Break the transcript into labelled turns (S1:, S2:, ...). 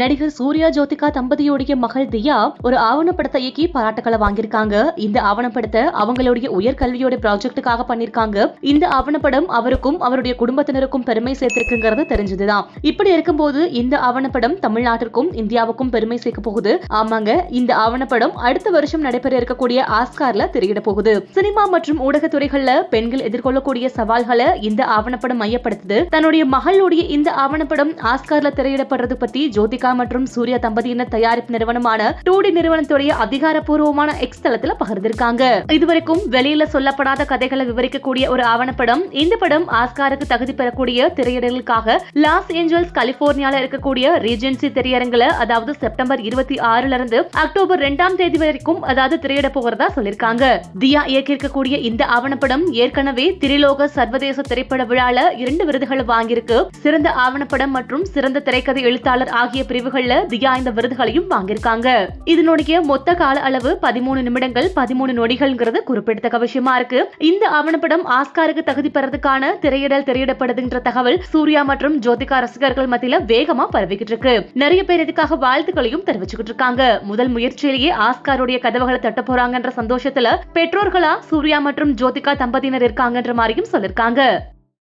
S1: நடிகர் சூர்யா ஜோதிகா தம்பதியோடைய மகள் தியா ஒரு ஆவணப்படத்தை இயக்கி பாராட்டுக்களை வாங்கியிருக்காங்க. இந்த ஆவணப்படத்தை அவங்களுடைய உயர்கல்வியோட ப்ராஜெக்டுக்காக பண்ணிருக்காங்க இந்த ஆவணப்படம் அவருக்கும் அவருடைய குடும்பத்தினருக்கும் பெருமை சேர்த்திருக்குங்கிறது தெரிஞ்சதுதான். இப்படி இருக்கும்போது இந்த ஆவணப்படம் தமிழ்நாட்டிற்கும் இந்தியாவுக்கும் பெருமை சேர்க்க போகுது. ஆமாங்க இந்த ஆவணப்படம் அடுத்த வருஷம் நடைபெற இருக்கக்கூடிய ஆஸ்கார்ல திரையிட போகுது. சினிமா மற்றும் ஊடகத்துறைகள்ல பெண்கள் எதிர்கொள்ளக்கூடிய சவால்களை இந்த ஆவணப்படம் மையப்படுத்துது. தன்னுடைய மகளுடைய இந்த ஆவணப்படம் ஆஸ்கார்ல திரையிடப்படுறது பத்தி ஜோதிகா மற்றும் சூர்யா தம்பதியினர் தயாரிப்பு நிறுவனமான டூடி நிறுவனத்துடைய அதிகாரப்பூர்வமான எக்ஸ் தளத்துல பகிர்ந்திருக்காங்க. இதுவரைக்கும் வெளியில சொல்லப்படாத கதைகளை விவரிக்கக்கூடிய ஒரு ஆவணப்படம் இந்த படம் ஆஸ்காருக்கு தகுதி பெறக்கூடிய திரையிடலுக்காக லாஸ் ஏஞ்சல்ஸ் கலிபோர்னியால இருக்கக்கூடிய ரீஜென்சி திரையரங்குல அதாவது செப்டம்பர் இருபத்தி ஆறுல இருந்து அக்டோபர் ரெண்டாம் தேதி வரைக்கும் அதாவது திரையிட போகிறதா சொல்லிருக்காங்க. தியா இயக்கியிருக்கக்கூடிய இந்த ஆவணப்படம் ஏற்கனவே திரிலோக சர்வதேச திரைப்பட விழால இரண்டு விருதுகளை வாங்கியிருக்கு. சிறந்த ஆவணப்படம் மற்றும் சிறந்த திரைக்கதை எழுத்தாளர் ஆகிய பிரிவுகள்ல தியா இந்த விருதுகளையும் வாங்கியிருக்காங்க. இதனுடைய மொத்த கால அளவு பதிமூணு நிமிடங்கள் பதிமூணு நொடிகள்ங்கிறது குறிப்பிடத்தக்க விஷயமா இருக்கு. இந்த ஆவணப்படம் ஆஸ்காருக்கு தகுதி பெறதுக்கான திரையிடல் திரையிடப்படுதுன்ற தகவல் சூர்யா மற்றும் ஜோதிகா ரசிகர்கள் மத்தியில வேகமா பரவிக்கிட்டு இருக்கு. நிறைய பேர் இதுக்காக வாழ்த்துக்களையும் தெரிவிச்சுக்கிட்டு இருக்காங்க. முதல் முயற்சியிலேயே ஆஸ்காருடைய கதவுகளை தட்ட போறாங்கன்ற சந்தோஷத்துல பெற்றோர்களா சூர்யா மற்றும் ஜோதிகா தம்பதியினர் இருக்காங்கன்ற மாதிரியும் சொல்லிருக்காங்க.